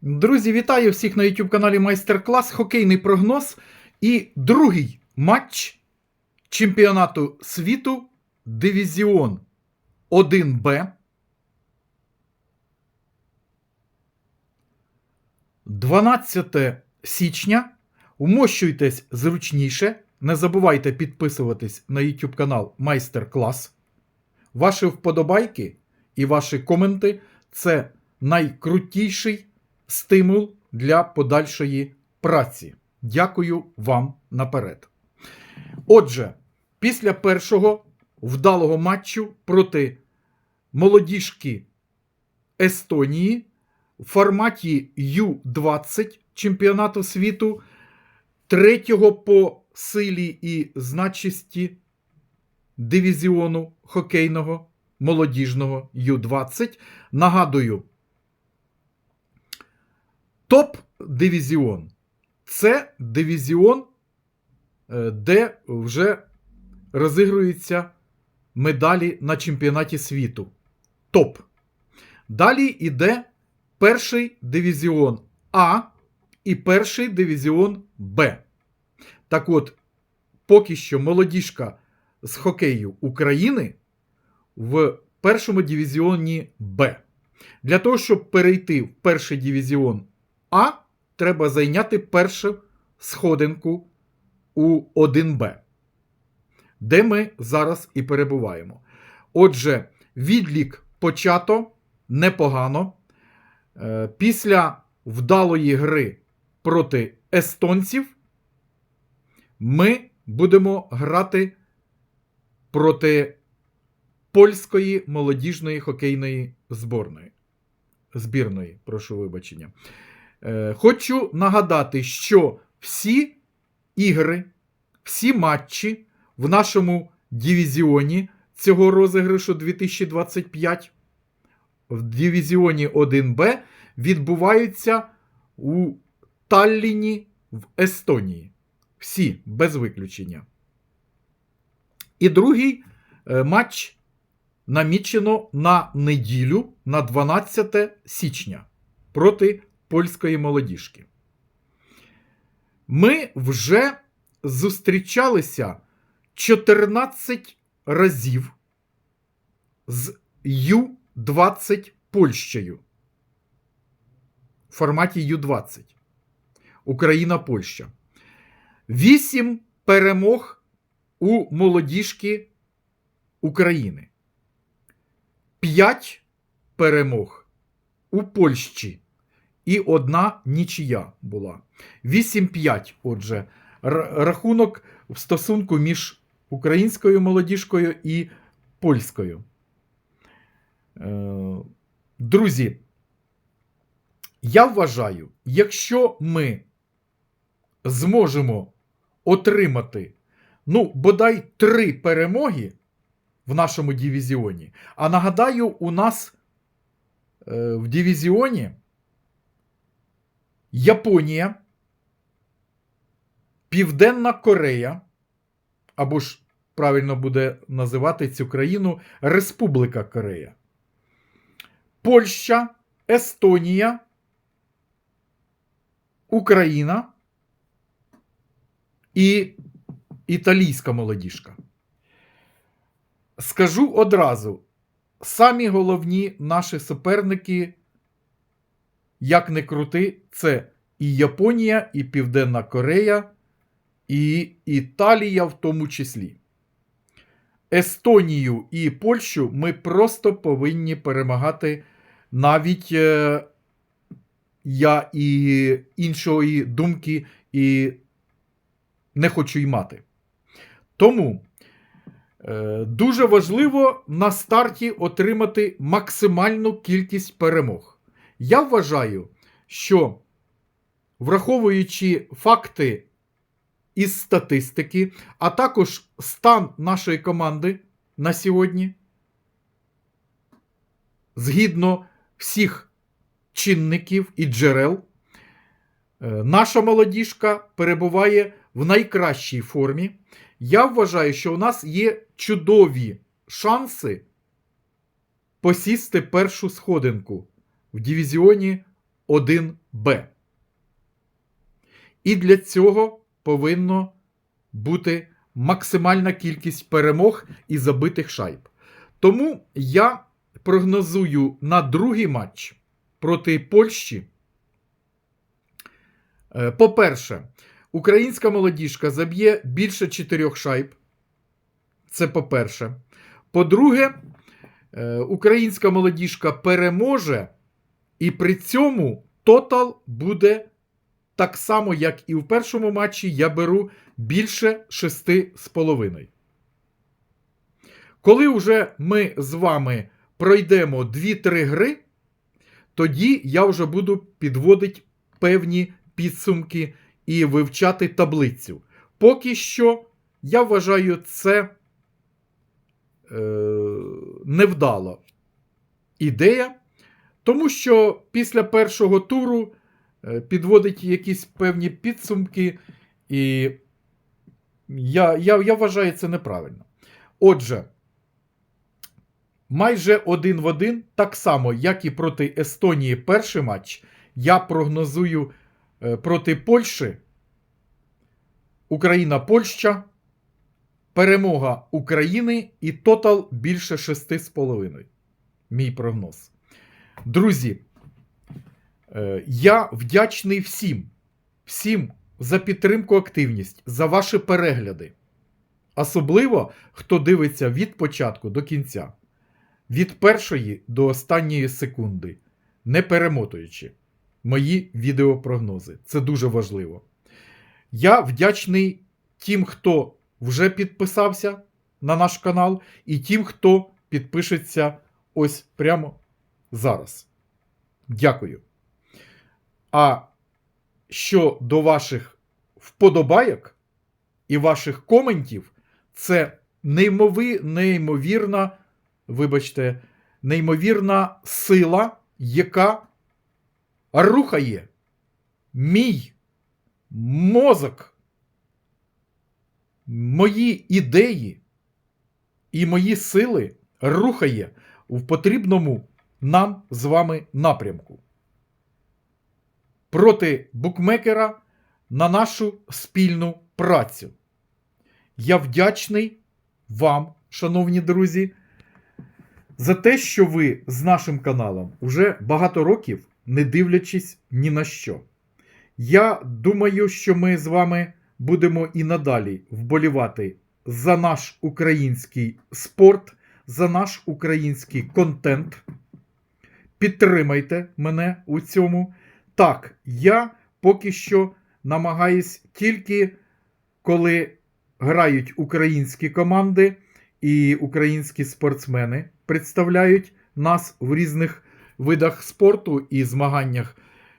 Друзі, вітаю всіх на YouTube каналі Майстер-клас. Хокейний прогноз і другий матч чемпіонату світу Дивізіон 1Б. 12 січня. Умощуйтесь зручніше. Не забувайте підписуватись на YouTube канал Майстер-клас. Ваші вподобайки і ваші коменти це найкрутіший стимул для подальшої праці. Дякую вам наперед. Отже, після першого вдалого матчу проти молодіжки Естонії в форматі Ю-20 чемпіонату світу, третього по силі і значисті дивізіону хокейного молодіжного Ю-20. Нагадую, топ-дивізіон це дивізіон, е, де вже розігруються медалі на чемпіонаті світу. Топ. Далі йде перший дивізіон А і перший дивізіон Б. Так от, поки що молодіжка з хокею України в першому дивізіоні Б. Для того, щоб перейти в перший дивізіон А, треба зайняти першу сходинку у 1Б, де ми зараз і перебуваємо. Отже, відлік почато непогано. Е, Після вдалої гри проти естонців ми будемо грати проти польської молодіжної хокейної зборної. Збірної, прошу вибачення. Е, Хочу нагадати, що всі ігри, всі матчі в нашому дивізіоні цього розіграшу 2025 в дивізіоні 1Б відбуваються у Талліні в Естонії. Всі без виключення. І другий е, матч намічено на неділю на 12 січня проти польської молодіжки. Ми вже зустрічалися 14 разів з Ю-20 Польщею в форматі Ю-20. Україна-Польща. 8 перемог у молодіжки України. 5 перемог у Польщі. І одна нічия була. 8-5. Отже, рахунок в стосунку між українською молодіжкою і польською. Е, Друзі, я вважаю, якщо ми зможемо отримати, ну, бодай три перемоги в нашому дивізіоні, а нагадаю, у нас е, в дивізіоні Японія, Південна Корея, або ж правильно буде називати цю країну Республіка Корея, Польща, Естонія, Україна і італійська молодіжка. Скажу одразу: самі головні наші суперники, як не крути, це і Японія, і Південна Корея, і Італія в тому числі. Естонію і Польщу ми просто повинні перемагати навіть е, я і іншої думки і не хочу й мати. Тому е, дуже важливо на старті отримати максимальну кількість перемог. Я вважаю, що враховуючи факти із статистики, а також стан нашої команди на сьогодні, згідно всіх чинників і джерел, е, наша молодіжка перебуває в найкращій формі. Я вважаю, що у нас є чудові шанси посісти першу сходинку в дивізіоні 1 Б. І для цього повинно бути максимальна кількість перемог і забитих шайб. Тому я прогнозую на другий матч проти Польщі. Е, По-перше, українська молодіжка заб'є більше чотирьох шайб. Це по-перше. По-друге, е, українська молодіжка переможе, і при цьому тотал буде так само, як і в першому матчі. Я беру більше 6,5. Коли вже ми з вами пройдемо 2-3 гри, тоді я вже буду підводити певні підсумки і вивчати таблицю. Поки що, я вважаю, це е, невдала ідея, тому що після першого туру е, підводить якісь певні підсумки, і я, я, я вважаю це неправильно. Отже, майже один в один, так само, як і проти Естонії перший матч, я прогнозую е, проти Польщі. Україна-Польща. Перемога України і тотал більше 6,5. Мій прогноз. Друзі, е, я вдячний всім, всім за підтримку, активність, за ваші перегляди. Особливо, хто дивиться від початку до кінця, від першої до останньої секунди, не перемотуючи мої відеопрогнози. Це дуже важливо. Я вдячний тим, хто вже підписався на наш канал, і тим, хто підпишеться ось прямо зараз. Дякую. А що до ваших вподобайок і ваших коментів, це неймови, неймовірна, вибачте, неймовірна сила, яка рухає мій мозок, мої ідеї і мої сили рухає в потрібному нам з вами напрямку. Проти букмекера на нашу спільну працю. Я вдячний вам, шановні друзі, за те, що ви з нашим каналом уже багато років не дивлячись ні на що. Я думаю, що ми з вами будемо і надалі вболівати за наш український спорт, за наш український контент. Підтримайте мене у цьому. Так, я поки що намагаюсь тільки коли грають українські команди і українські спортсмени представляють нас в різних видах спорту і змаганнях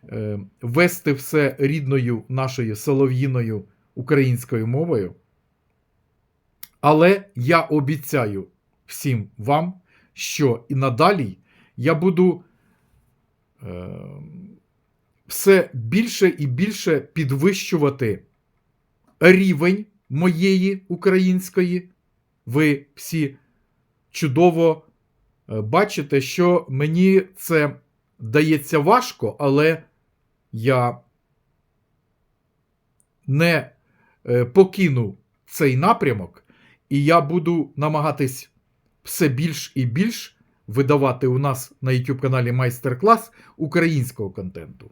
е, вести все рідною нашою солов'їною українською мовою. Але я обіцяю всім вам, що і надалі я буду все більше і більше підвищувати рівень моєї української. Ви всі чудово е, бачите, що мені це дається важко, але я не е, покину цей напрямок, і я буду намагатись все більш і більш видавати у нас на YouTube каналі майстер-клас українського контенту.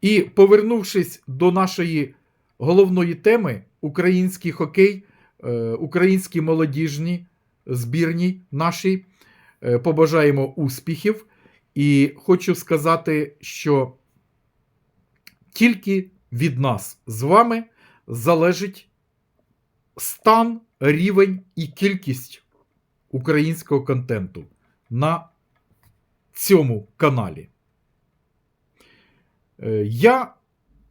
І повернувшись до нашої головної теми, український хокей, е, українські молодіжні збірні наші, е, побажаємо успіхів. І хочу сказати, що тільки від нас з вами залежить стан, рівень і кількість українського контенту на цьому каналі. Е, Я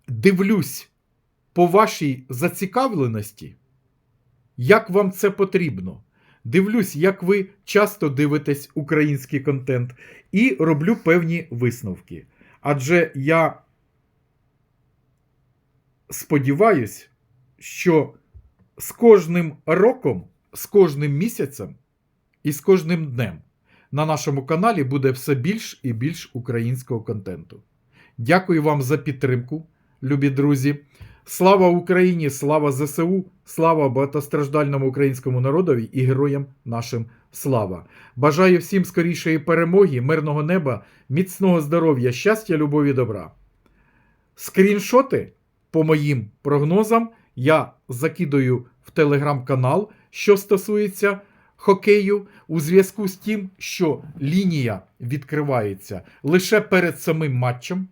дивлюсь по вашій зацікавленості, як вам це потрібно. Дивлюсь, як ви часто дивитесь український контент, і роблю певні висновки. Адже я сподіваюсь, що з кожним роком, з кожним місяцем і з кожним днем на нашому каналі буде все більш і більш українського контенту. Дякую вам за підтримку, любі друзі. Слава Україні! Слава ЗСУ! Слава багатостраждальному українському народові і героям нашим слава! Бажаю всім скорішої перемоги, мирного неба, міцного здоров'я, щастя, любові, добра. Скріншоти по моїм прогнозам я закидаю в телеграм-канал, що стосується хокею, у зв'язку з тим, що лінія відкривається лише перед самим матчем,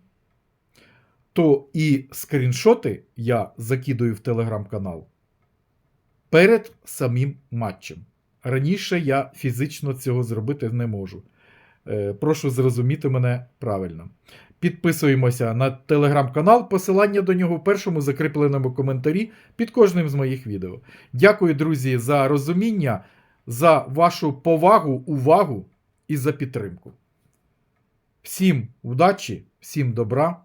то і скріншоти я закидаю в телеграм-канал перед самим матчем. Раніше я фізично цього зробити не можу. Е, Прошу зрозуміти мене правильно. Підписуємося на телеграм-канал, посилання до нього в першому закріпленому коментарі під кожним з моїх відео. Дякую, друзі, за розуміння, за вашу повагу, увагу і за підтримку. Всім удачі, всім добра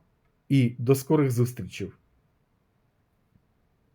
і до скорих зустрічей!